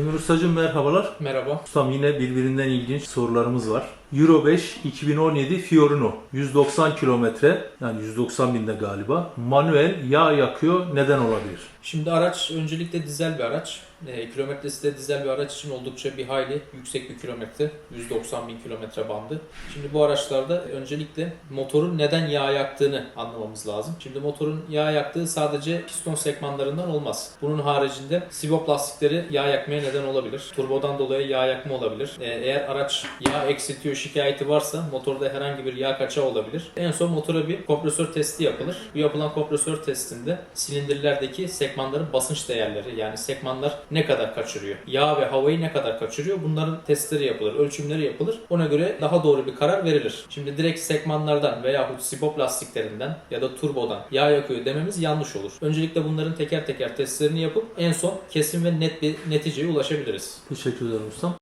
Emir Ustacığım merhabalar. Merhaba. Ustam yine birbirinden ilginç sorularımız var. Euro 5 2017 Fiorino 190 kilometre yani 190 binde galiba manuel yağ yakıyor neden olabilir? Şimdi araç öncelikle dizel bir araç. E, kilometresi de dizel bir araç için oldukça bir hayli yüksek bir kilometre. 190 bin kilometre bandı. Şimdi bu araçlarda öncelikle motorun neden yağ yaktığını anlamamız lazım. Şimdi motorun yağ yaktığı sadece piston sekmanlarından olmaz. Bunun haricinde sivop lastikleri yağ yakmaya neden olabilir. Turbodan dolayı yağ yakma olabilir. E, eğer araç yağ eksiltiyor şikayeti varsa motorda herhangi bir yağ kaçağı olabilir. En son motora bir kompresör testi yapılır. Bu yapılan kompresör testinde silindirlerdeki sekmanların basınç değerleri yani sekmanlar ne kadar kaçırıyor, yağ ve havayı ne kadar kaçırıyor bunların testleri yapılır, ölçümleri yapılır. Ona göre daha doğru bir karar verilir. Şimdi direkt sekmanlardan veyahut sibop lastiklerinden ya da turbodan yağ yakıyor dememiz yanlış olur. Öncelikle bunların teker teker testlerini yapıp en son kesin ve net bir neticeye ulaşabiliriz. Teşekkür ederim ustam.